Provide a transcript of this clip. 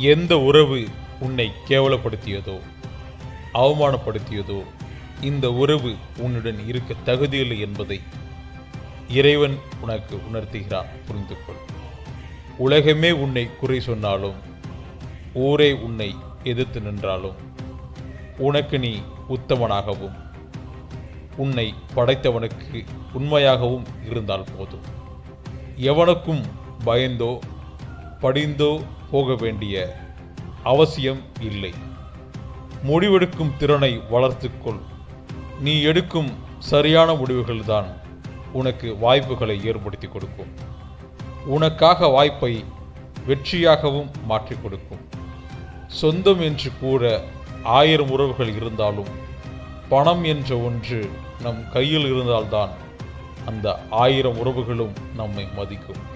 எந்த உறவு உன்னை கேவலப்படுத்தியதோ அவமானப்படுத்தியதோ இந்த உறவு உன்னுடன் இருக்க தகுதியில்லை என்பதை இறைவன் உனக்கு உணர்த்துகிறான் புரிந்து கொள் உலகமே உன்னை குறை சொன்னாலும் ஊரே உன்னை எதிர்த்து நின்றாலும் உனக்கு நீ உத்தமனாகவும் உன்னை படைத்தவனுக்கு உண்மையாகவும் இருந்தால் போதும். எவனுக்கும் பயந்தோ படிந்தோ போக வேண்டிய அவசியம் இல்லை. முடிவெடுக்கும் திறனை வளர்த்துக்கொள். நீ எடுக்கும் சரியான முடிவுகள்தான் உனக்கு வாய்ப்புகளை ஏற்படுத்தி கொடுக்கும். உனக்காக வாய்ப்பை வெற்றியாகவும் மாற்றிக் கொடுக்கும். சொந்தம் என்று கூற ஆயிரம் உறவுகள் இருந்தாலும் பணம் என்ற ஒன்று நம் கையில் இருந்தால்தான் அந்த ஆயிரம் உறவுகளும் நம்மை மதிக்கும்.